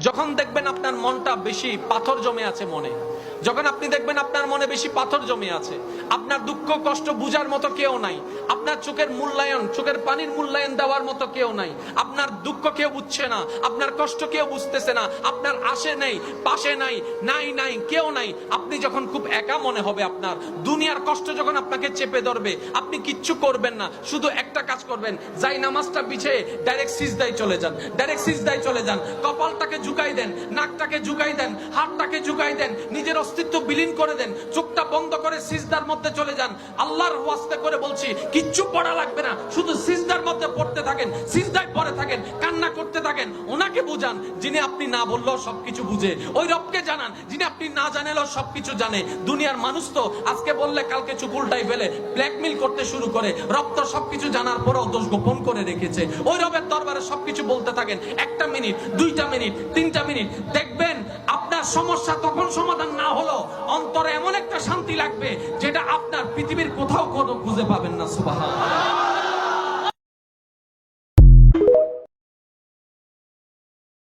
যখন দেখবেন আপনার মনটা বেশি পাথর জমে আছে মনে যখন আপনি দেখবেন আপনার মনে বেশি পাথর জমে আছে, আপনার দুঃখ, কষ্ট বুঝার মতো কেউ নাই, আপনার চোখের মূল্যায়ন, চোখের পানির মূল্যায়ন দেওয়ার মতো কেউ নাই, আপনার দুঃখ কেউ বুঝছে না, আপনার কষ্ট কেউ বুঝতেছে না, আপনার আশে নেই, পাশে নাই নাই নাই, কেউ নাই, আপনি যখন খুব একা মনে হবে আপনার, দুনিয়ার কষ্ট যখন আপনাকে চেপে ধরবে, আপনি কিচ্ছু করবেন না, শুধু একটা কাজ করবেন, যাই নামাজটা পিছিয়ে ডাইরেক্ট সিজদায় চলে যান ডাইরেক্ট সিজদায় চলে যান, কপালটাকে ঝুঁকাই দেন, নাকটাকে ঝুঁকাই দেন, হাতটাকে ঝুঁকাই দেন, নিজের অস্তিত্ব বিলীন করে দেন, চোখটা বন্ধ করে সিজদার মধ্যে চলে যান। আল্লাহর ওয়াস্তে করে বলছি, কিচ্ছু পড়া লাগবে না, শুধু সিজদার মধ্যে পড়তে থাকেন, সিজদায় পড়ে থাকেন, কান্না করতে থাকেন, ওনাকে বুঝান, যিনি আপনি না বললেও সবকিছু বুঝে। ওই রবকে জানান, যিনি আপনি না জানেলেও সবকিছু জানে। দুনিয়ার মানুষ তো আজকে বললে, কালকে চুপ উল্টাই ফেলে ব্ল্যাকমেল করতে শুরু করে। রব তো সবকিছু জানার পরেও দোষ গোপন করে রেখেছে। ওই রবের দরবারে সবকিছু বলতে থাকেন, একটা মিনিট, দুইটা মিনিট, তিনটা মিনিট। দেখবেন, আপনার সমস্যা তখন সমাধান অন্তরে এমন একটা শান্তি লাগবে যেটা আপনার পৃথিবীর কোথাও কোনো খুঁজে পাবেন না সুবাহ